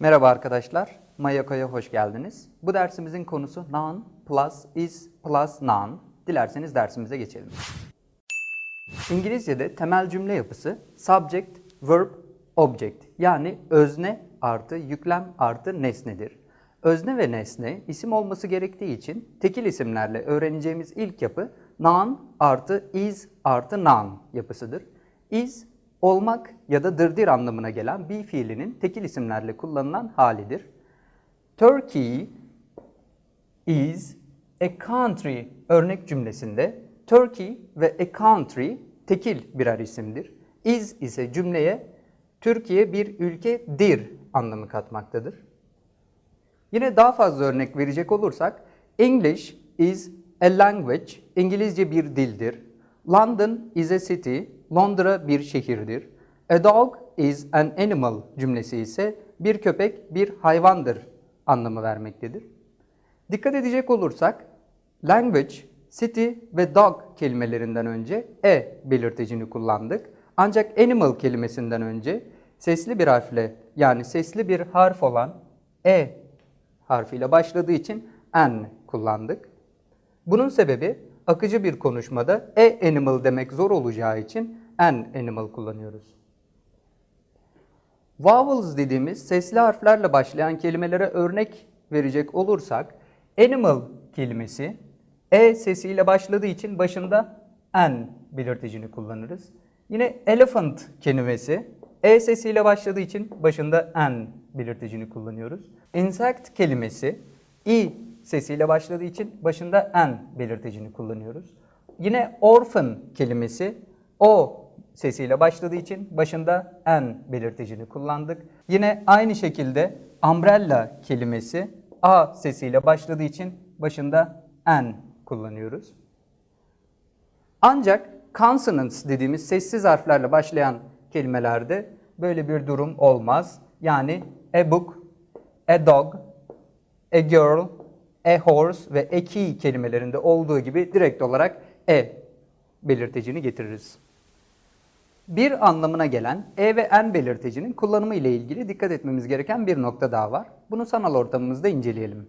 Merhaba arkadaşlar, Mayaka'ya hoş geldiniz. Bu dersimizin konusu noun plus is plus noun. Dilerseniz dersimize geçelim. İngilizce'de temel cümle yapısı subject, verb, object yani özne artı yüklem artı nesnedir. Özne ve nesne isim olması gerektiği için tekil isimlerle öğreneceğimiz ilk yapı noun artı is artı noun yapısıdır. Is olmak ya da dırdır anlamına gelen bir fiilinin tekil isimlerle kullanılan halidir. Turkey is a country örnek cümlesinde Turkey ve a country tekil birer isimdir. Is ise cümleye Türkiye bir ülkedir anlamı katmaktadır. Yine daha fazla örnek verecek olursak English is a language, İngilizce bir dildir. London is a city, Londra bir şehirdir. A dog is an animal cümlesi ise bir köpek bir hayvandır anlamı vermektedir. Dikkat edecek olursak language, city ve dog kelimelerinden önce e belirtecini kullandık. Ancak animal kelimesinden önce sesli bir harfle yani sesli bir harf olan e harfiyle başladığı için an kullandık. Bunun sebebi akıcı bir konuşmada e animal demek zor olacağı için an animal kullanıyoruz. Vowels dediğimiz sesli harflerle başlayan kelimelere örnek verecek olursak animal kelimesi e sesiyle başladığı için başında an belirticini kullanırız. Yine elephant kelimesi e sesiyle başladığı için başında an belirticini kullanıyoruz. Insect kelimesi i sesiyle başladığı için başında an belirticini kullanıyoruz. Yine orphan kelimesi o sesiyle başladığı için başında an belirticini kullandık. Yine aynı şekilde umbrella kelimesi a sesiyle başladığı için başında an kullanıyoruz. Ancak consonants dediğimiz sessiz harflerle başlayan kelimelerde böyle bir durum olmaz. Yani a book, a dog, a girl, a horse ve a key kelimelerinde olduğu gibi direkt olarak e belirtecini getiririz. Bir anlamına gelen e ve en belirtecinin kullanımı ile ilgili dikkat etmemiz gereken bir nokta daha var. Bunu sanal ortamımızda inceleyelim.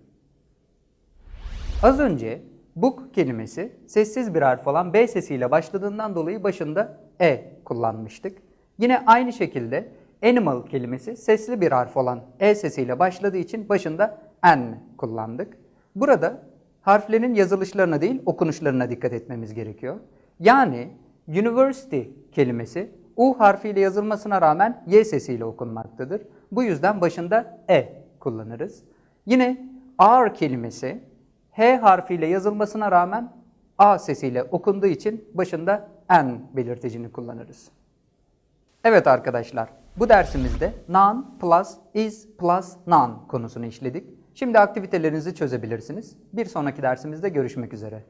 Az önce book kelimesi sessiz bir harf olan B sesiyle başladığından dolayı başında e kullanmıştık. Yine aynı şekilde animal kelimesi sesli bir harf olan e sesiyle başladığı için başında n kullandık. Burada harflerin yazılışlarına değil okunuşlarına dikkat etmemiz gerekiyor. Yani university kelimesi u harfiyle yazılmasına rağmen y sesiyle okunmaktadır. Bu yüzden başında e kullanırız. Yine our kelimesi h harfiyle yazılmasına rağmen a sesiyle okunduğu için başında n belirtecini kullanırız. Evet arkadaşlar, bu dersimizde noun plus is plus noun konusunu işledik. Şimdi aktivitelerinizi çözebilirsiniz. Bir sonraki dersimizde görüşmek üzere.